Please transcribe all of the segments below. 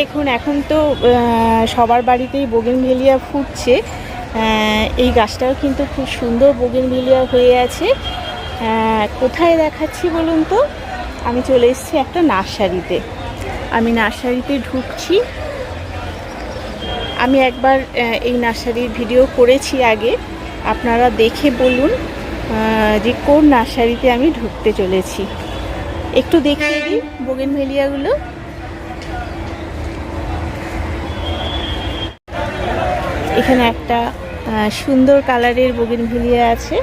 দেখুন, এখন তো সবার বাড়িতেই বোগেনভেলিয়া ফুটছে। এই গাছটাও কিন্তু খুব সুন্দর বোগেনভেলিয়া হয়ে আছে। কোথায় দেখাচ্ছি বলুন তো? আমি চলে এসেছি একটা নার্সারিতে। আমি নার্সারিতে ঢুকছি। আমি একবার এই নার্সারির ভিডিও করেছি আগে। আপনারা দেখে বলুন যে কোন নার্সারিতে আমি ঢুকতে চলেছি। একটু দেখিয়ে দিই বোগেনভেলিয়াগুলো এখানে একটা সুন্দর কালারের বোগেনভেলিয়া আছে।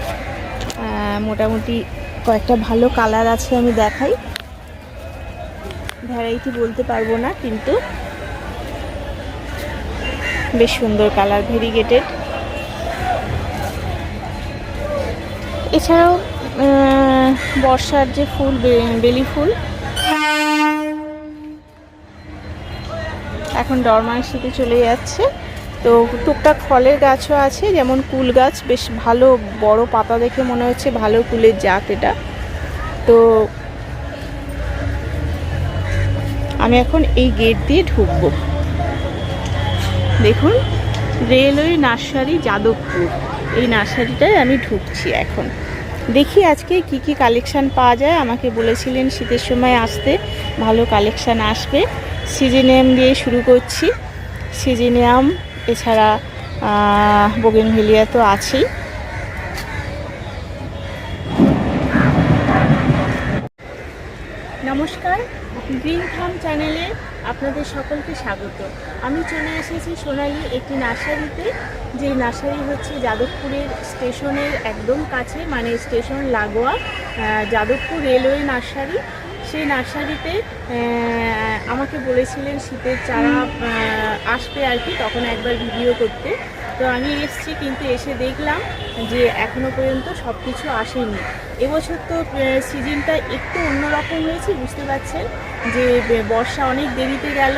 মোটামুটি কয়েকটা ভালো কালার আছে আমি দেখাই। ভ্যারাইটি বলতে পারব না, কিন্তু বেশ সুন্দর কালার, ভেরিগেটেড। এছাড়াও বর্ষার যে ফুল বেলি ফুল। এখন ডরমাংশিতে চলে যাচ্ছে। তো টুকটাক ফলের গাছও আছে, যেমন কুল গাছ, বেশ ভালো বড় পাতা দেখে মনে হচ্ছে, ভালো কুলের জাত এটা। তো আমি এখন এই গেট দিয়ে ঢুকবো। দেখুন, রেলওয়ে নার্সারি যাদবপুর। এই নার্সারিটায় আমি ঢুকছি এখন। দেখি আজকে কি কি কালেকশান পাওয়া যায়। আমাকে বলেছিলেন শীতের সময় আসতে ভালো কালেকশান আসবে। সিজিনিয়াম দিয়ে শুরু করছি। সিজিনিয়াম এছাড়া বোগেনভেলিয়া তো আছেই। নমস্কার, গ্রিন ফার্ম চ্যানেলে আপনাদের সকলকে স্বাগত। আমি চলে এসেছি সোনালি একটি নার্সারিতে যে নার্সারি হচ্ছে যাদবপুরের স্টেশনের একদম কাছে মানে স্টেশন লাগোয়া যাদবপুর রেলওয়ে নার্সারি। সেই নার্সারিতে আমাকে বলেছিলেন শীতের চারা আসবে আর কি, তখন একবার ভিডিও করতে। তো আমি এসেছি কিন্তু এসে দেখলাম যে এখনও পর্যন্ত সব কিছু আসেনি। এবছর তো সিজনটা একটু অন্যরকম হয়েছে, বুঝতে পারছেন? যে বর্ষা অনেক দেরিতে গেল,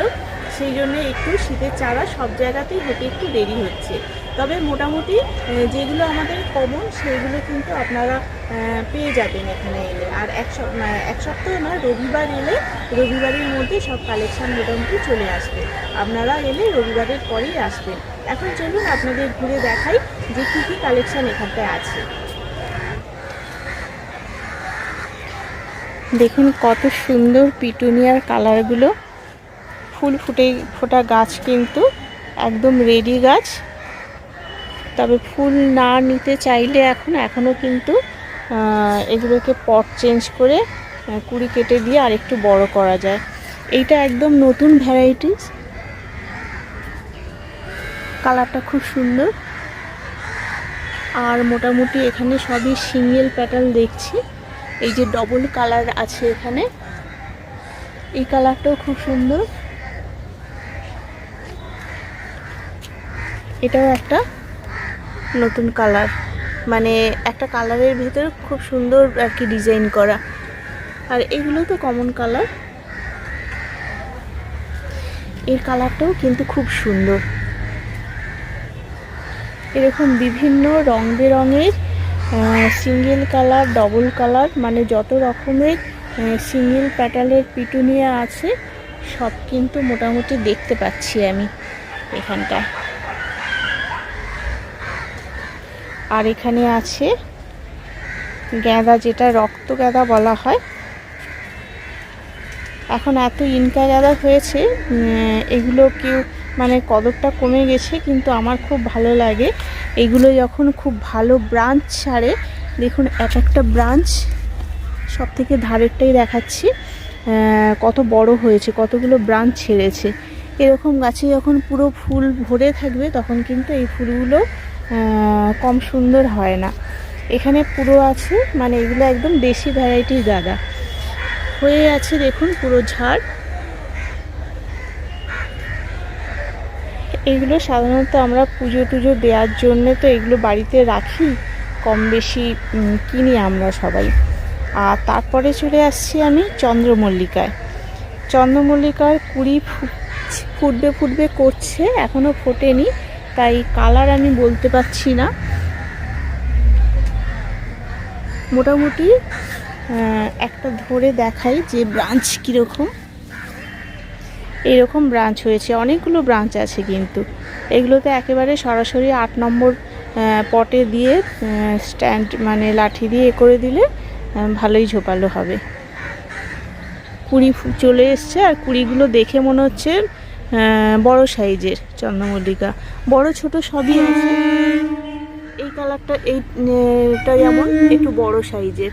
সেই জন্য একটু শীতের চারা সব জায়গাতেই হতে একটু দেরি হচ্ছে। তবে মোটামুটি যেগুলো আমাদের কমন সেগুলো কিন্তু আপনারা পেয়ে যাবেন এখানে এলে। আর এক সপ- আহ, এক সপ্তাহ নয় রবিবার এলে রবিবারের মধ্যে সব কালেকশান মোটামুটি চলে আসবে। আপনারা এলে রবিবারের পরেই আসবেন। এখন চলুন আপনাদের ঘুরে দেখাই যে কী কী কালেকশন এখানটায় আছে। দেখুন কত সুন্দর পিটুনিয়ার কালারগুলো ফুল ফুটে ফোটা গাছ কিন্তু একদম রেডি গাছ। তবে ফুল না নিতে চাইলে এখন, এখনও কিন্তু এগুলোকে পট চেঞ্জ করে কুড়ি কেটে দিয়ে আর একটু বড় করা যায়। এইটা একদম নতুন ভ্যারাইটিস কালারটা খুব সুন্দর। আর মোটামুটি এখানে সবই সিঙ্গেল প্যাটার্ন দেখছি। এই যে ডবল কালার আছে এখানে। এই কালারটাও খুব সুন্দর। এটাও একটা নতুন কালার। মানে একটা কালারের ভিতরে খুব সুন্দর আর কি ডিজাইন করা। আর এগুলো তো কমন কালারের কালারটাও কিন্তু খুব সুন্দর। এরকম বিভিন্ন রং বেরঙের সিঙ্গেল কালার ডবল কালার মানে যত রকমের সিঙ্গেল প্যাটালের পিটুনিয়া আছে, সব কিন্তু মোটামুটি দেখতে পাচ্ছি আমি এখানটায়। আর এখানে আছে গাঁদা যেটা রক্ত গাঁদা বলা হয়। এখন এত ইনকা গাঁদা হয়েছে এগুলো কেউ মানে কদরটা কমে গেছে, কিন্তু আমার খুব ভালো লাগে। এগুলো যখন খুব ভালো ব্রাঞ্চ ছাড়ে, দেখুন এক একটা ব্রাঞ্চ সব থেকে ধারেরটাই দেখাচ্ছি কত বড় হয়েছে, কতগুলো ব্রাঞ্চ ছেড়েছে। এরকম গাছে যখন পুরো ফুল ভরে থাকবে, তখন কিন্তু এই ফুলগুলো কম সুন্দর হয় না। এখানে পুরো আছে মানে এগুলো একদম দেশি ভ্যারাইটির গাঁদা। হয়ে আছে দেখুন পুরো ঝাড়। এগুলো সাধারণত আমরা পুজো টুজো দেওয়ার জন্য তো এগুলো বাড়িতে রাখি, কম বেশি কিনি আমরা সবাই। আর তারপরে চলে আসছি আমি চন্দ্রমল্লিকায়। চন্দ্রমল্লিকার কুড়ি ফুটবে ফুটবে করছে এখনও ফোটেনি। তাই কালার আমি বলতে পারছি না। মোটামুটি একটা ধরে দেখাই যে ব্রাঞ্চ কীরকম। এইরকম ব্রাঞ্চ হয়েছে, অনেকগুলো ব্রাঞ্চ আছে কিন্তু। এগুলোতে একেবারে সরাসরি আট নম্বর পটে দিয়ে স্ট্যান্ড মানে লাঠি দিয়ে এ করে দিলে ভালোই ঝোপালো হবে। কুড়ি চলে এসছে আর কুড়িগুলো দেখে মনে হচ্ছে বড় সাইজের চন্দ্রমল্লিকা। বড় ছোট সবই আছে। এই কালারটা এইটা যেমন একটু বড় সাইজের।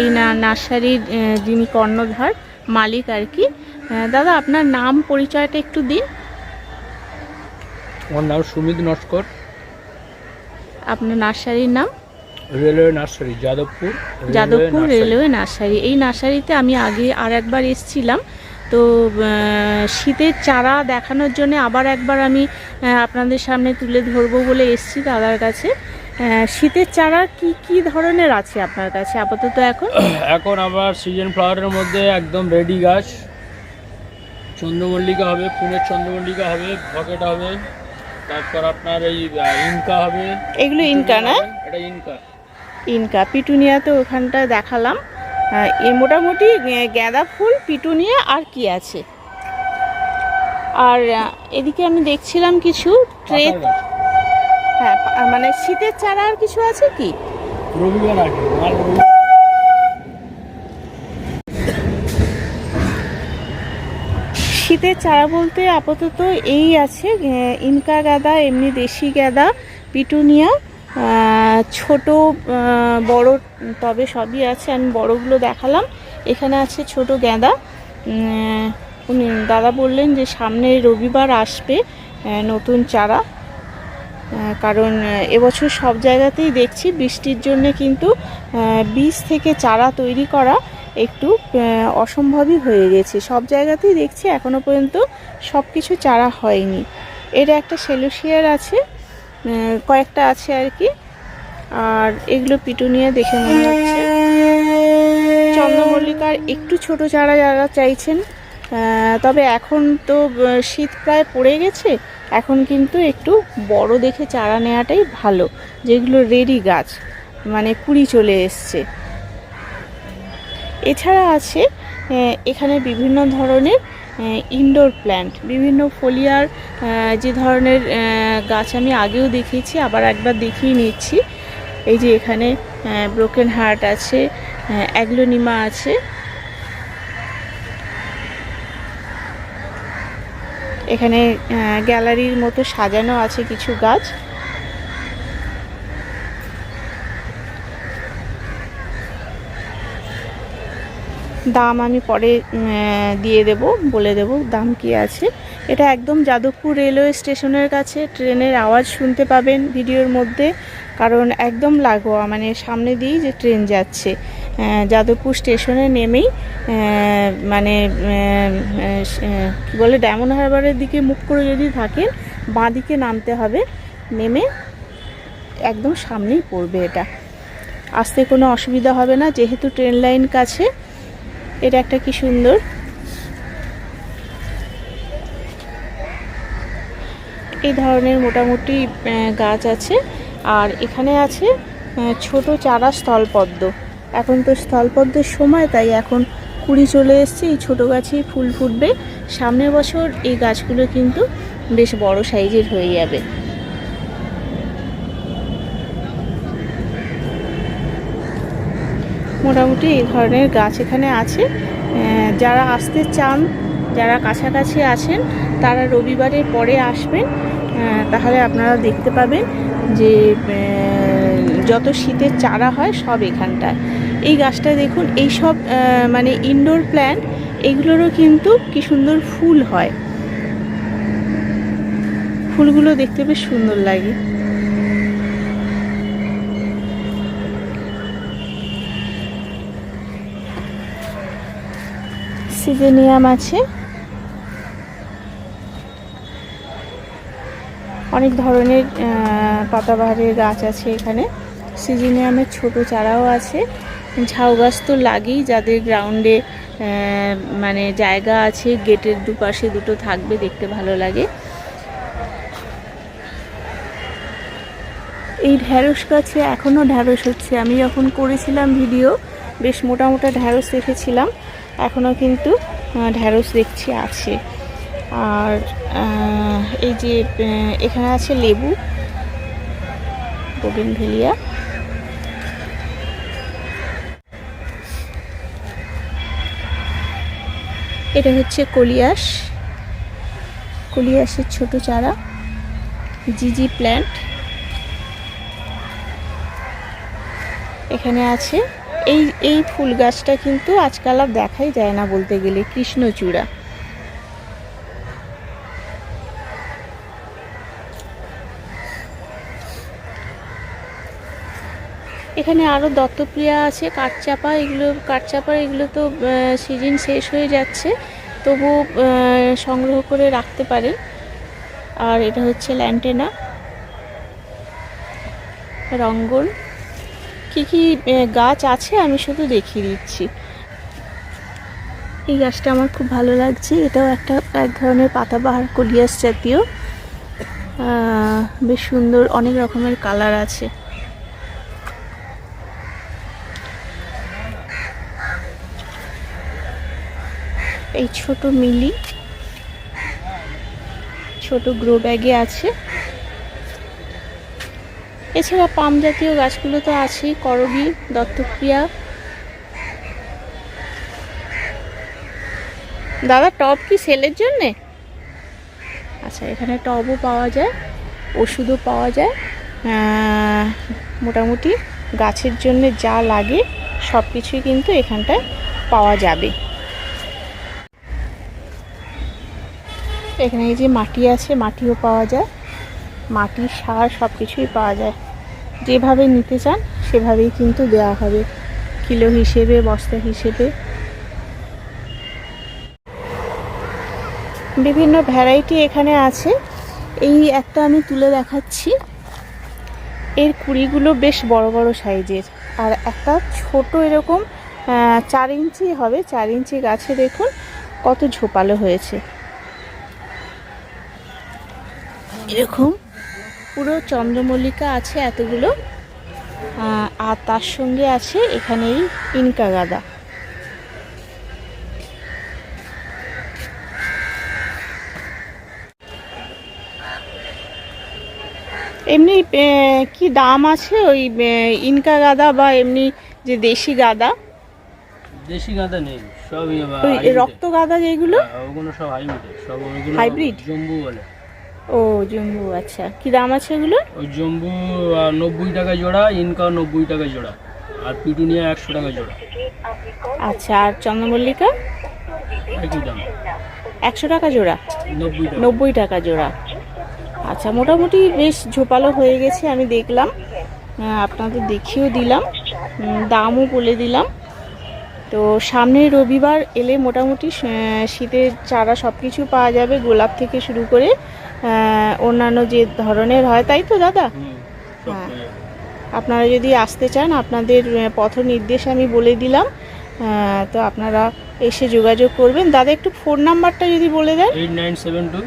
এই না নার্সারির যিনি কর্ণধার মালিক আর কি। আহ, দাদা আপনার নাম পরিচয়টা একটু দিন। আমার নাম সুমিত নস্কর। আপনার নার্সারির নাম? Railway nursery Jadavpur. Jadavpur railway nursery. এই নার্সারিতে আমি আগে আর একবার এসেছিলাম। তো শীতের চারা দেখানোর জন্য আবার একবার আমি আপনাদের সামনে তুলে ধরবো বলে এসেছি দাদার কাছে। শীতের চারা কি কি ধরনের আছে আপনার কাছে আপাতত এখন? এখন আবার সিজন ফ্লাওয়ারের মধ্যে একদম রেডি গাছ। চন্দ্রমল্লিকা হবে ফুলের চন্দ্রমল্লিকা হবে ভকেট হবে। তারপর আপনার এই ইনকা হবে। এগুলো ইনকা না? এটা ইনকা। ইনকা। পিটুনিয়া তো ওখানটা দেখালাম। এ মোটামুটি গাঁদা ফুল পিটুনিয়া আর কি আছে। আর এদিকে আমি দেখছিলাম কিছু ট্রে হ্যাঁ মানে শীতের চারা আর কিছু আছে কি? শীতের চারা বলতে আপাতত এই আছে ইনকা গাঁদা এমনি দেশি গাঁদা পিটুনিয়া ছোট বড় তবে সবই আছে, আমি বড়গুলো দেখালাম। এখানে আছে ছোট গাঁদা। উনি, দাদা বললেন যে সামনে রবিবার আসবে নতুন চারা। কারণ এবছর সব জায়গাতেই দেখছি বৃষ্টির জন্য কিন্তু বীজ থেকে চারা তৈরি করা একটু অসম্ভবই হয়ে গেছে। সব জায়গাতেই দেখছি এখনও পর্যন্ত সব কিছু চারা হয়নি। এটা একটা সেলোসিয়ার আছে। কয়েকটা আছে আর কি। আর এগুলো পিটুনিয়া দেখে মনে হচ্ছে। চন্দ্রমল্লিকার একটু ছোট চারা যারা চাইছেন তবে এখন তো শীত প্রায় পড়ে গেছে। এখন কিন্তু একটু বড় দেখে চারা নেওয়াটাই ভালো। যেগুলো রেডি গাছ মানে কুড়ি চলে এসছে। এছাড়া আছে এখানে বিভিন্ন ধরনের ইনডোর প্ল্যান্ট বিভিন্ন ফলিয়ার যে ধরনের গাছ আমি আগেও দেখিয়েছি, আবার একবার দেখিয়ে নিচ্ছি। এই যে এখানে ব্রোকেন হার্ট আছে অ্যাগ্লোনিমা আছে। এখানে গ্যালারির মতো সাজানো আছে কিছু গাছ। দাম আমি পরে দিয়ে দেব, বলে দেব দাম কি আছে। এটা একদম যাদবপুর রেলওয়ে স্টেশনের কাছে, ট্রেনের আওয়াজ শুনতে পাবেন ভিডিওর মধ্যে, কারণ একদম লাগোয়া মানে সামনে দিয়েই যে ট্রেন যাচ্ছে। যাদবপুর স্টেশনে নেমেই মানে কী বলে, ডায়মন্ড হারবারের দিকে মুখ করে যদি থাকেন, বাঁ দিকে নামতে হবে, নেমে একদম সামনেই পড়বে এটা। আসতে কোনো অসুবিধা হবে না, যেহেতু ট্রেন লাইন কাছে এটা একটা কি সুন্দর? এই ধরনের মোটামুটি গাছ আছে। আর এখানে আছে ছোট চারা স্থলপদ্ম। এখন তো স্থলপদ্মের সময়, তাই এখন কুড়ি চলে এসছে, এই ছোটো গাছেই ফুল ফুটবে। সামনের বছর এই গাছগুলো কিন্তু বেশ বড় সাইজের হয়ে যাবে। মোটামুটি এই ধরনের গাছ এখানে আছে। যারা আসতে চান, যারা কাছাকাছি আছেন, তারা রবিবারের পরে আসবেন। তাহলে আপনারা দেখতে পাবেন যে যত শীতের চারা হয় সব এখানটায়। এই গাছটা দেখুন, এই সব মানে ইনডোর প্ল্যান্ট এগুলোরও কিন্তু কি সুন্দর ফুল হয়। ফুলগুলো দেখতে বেশ সুন্দর লাগে। সিজেনিয়াম আছে। অনেক ধরনের পাতাবাহারের গাছ আছে এখানে। সিজেনিয়ামের ছোট চারাও আছে। ঝাউ গাছ তো লাগেই, যাদের গ্রাউন্ডে মানে জায়গা আছে, গেটের দুপাশে দুটো থাকবে, দেখতে ভালো লাগে। এই ঢ্যাঁড়স গাছে এখনও ঢ্যাঁড়স হচ্ছে। আমি যখন করেছিলাম ভিডিও, বেশ মোটা মোটা ঢ্যাঁড়স রেখেছিলাম। এখনও কিন্তু ঢ্যাঁড়স দেখছি আছে। আর এই যে এখানে আছে লেবু ভেলিয়া। এটা হচ্ছে কলিয়াস। কলিয়াসের ছোট চারা, জিজি প্ল্যান্ট। এখানে আছে এই এই ফুল গাছটা কিন্তু আজকাল আর দেখাই যায় না বলতে গেলে কৃষ্ণচূড়া। এখানে আরও দত্তপ্রিয়া আছে, কাঠচাপা, এগুলো কাঠচাপা, এগুলো তো সিজন শেষ হয়ে যাচ্ছে তবু সংগ্রহ করে রাখতে পারেন আর এটা হচ্ছে ল্যান্টেনা রঙ্গন কি কি গাছ আছে? আমি শুধু দেখিয়ে দিচ্ছি। এই গাছটা আমার খুব ভালো লাগছে। এটাও একটা, এক ধরনের পাতাবাহার কলিয়াস জাতীয়। বেশ সুন্দর, অনেক রকমের কালার আছে। এই ছোট মিলি, ছোট গ্রো ব্যাগে আছে। এছাড়া পাম জাতীয় গাছগুলো তো আছেই করবি দত্তপ্রিয়া দাদা, টব কি সেলের জন্যে? আচ্ছা এখানে টবও পাওয়া যায়, ওষুধও পাওয়া যায়। মোটামুটি গাছের জন্য যা লাগে সব কিছুই কিন্তু এখানটায় পাওয়া যাবে। এখানে এই যে মাটি আছে, মাটিও পাওয়া যায়। মাটি সার সব কিছুই পাওয়া যায়। যেভাবে নিতে চান, সেভাবেই কিন্তু দেওয়া হবে। কিলো হিসেবে, বস্তা হিসেবে। বিভিন্ন ভ্যারাইটি এখানে আছে। এই একটা আমি তুলে দেখাচ্ছি। এর কুড়িগুলো বেশ বড় বড় সাইজের। আর একটা ছোট এরকম চার ইঞ্চি হবে। চার ইঞ্চি গাছে দেখুন কত ঝোপালো হয়েছে। এরকম পুরো চন্দ্রমল্লিকা আছে এতগুলো। আর তার সঙ্গে আছে এখানে এই ইনকা গাদা। এমনি কি দাম আছে ওই ইনকা গাদা বা এমনি যে দেশি গাদা? দেশি গাঁদা নেই সব রক্ত গাদা যেগুলো? হ্যাঁ, ওগুলো সব হাইব্রিড সব ওগুলো Hybrid? জম্বু বলে। ও জম্বু আচ্ছা। কি দাম আছে ওগুলো ওই জম্বু নব্বই টাকা জোড়া ইনকা নব্বই টাকা জোড়া। আর পিটুনিয়া একশো টাকা জোড়া। আচ্ছা আর চন্দ্রমল্লিকা? একই দাম। একশো টাকা জোড়া? নব্বই টাকা। জোড়া। আচ্ছা মোটামুটি বেশ ঝোপালো হয়ে গেছে আমি দেখলাম। আপনাদের দেখিয়েও দিলাম। দামও বলে দিলাম। তো সামনের রবিবার এলে মোটামুটি শীতের চারা সব কিছু পাওয়া যাবে গোলাপ থেকে শুরু করে। অন্যান্য যে ধরনের হয় তাই তো দাদা? হ্যাঁ। আপনারা যদি আসতে চান আপনাদের পথ নির্দেশ আমি বলে দিলাম। তো আপনারা এসে যোগাযোগ করবেন। দাদা একটু ফোন নাম্বারটা যদি বলে দেন। Eight nine seven two.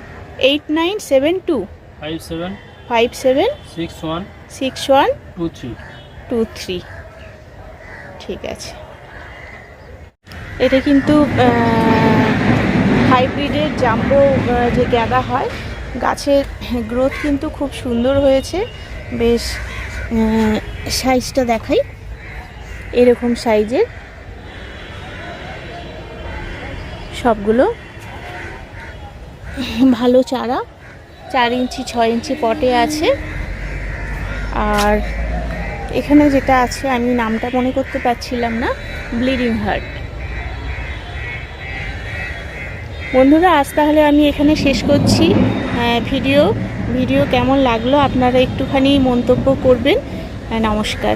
Eight nine seven two. Five seven. Five seven. Six one. Six one. Two three. Two three. ঠিক আছে। এটা কিন্তু হাইব্রিডের জাম্বো যে গ্যাদা হয় গাছের গ্রোথ কিন্তু খুব সুন্দর হয়েছে। বেশ সাইজটা দেখাই। এরকম সাইজের সবগুলো। ভালো চারা। চার ইঞ্চি, ছয় ইঞ্চি পটে আছে। আর এখানে যেটা আছে, আমি নামটা মনে করতে পারছিলাম না ব্লিডিং হার্ট বন্ধুরা, আজ তাহলে আমি এখানে শেষ করছি। ভিডিও ভিডিও কেমন লাগল? আপনারা একটুখানি মন্তব্য করবেন। আহ, নমস্কার।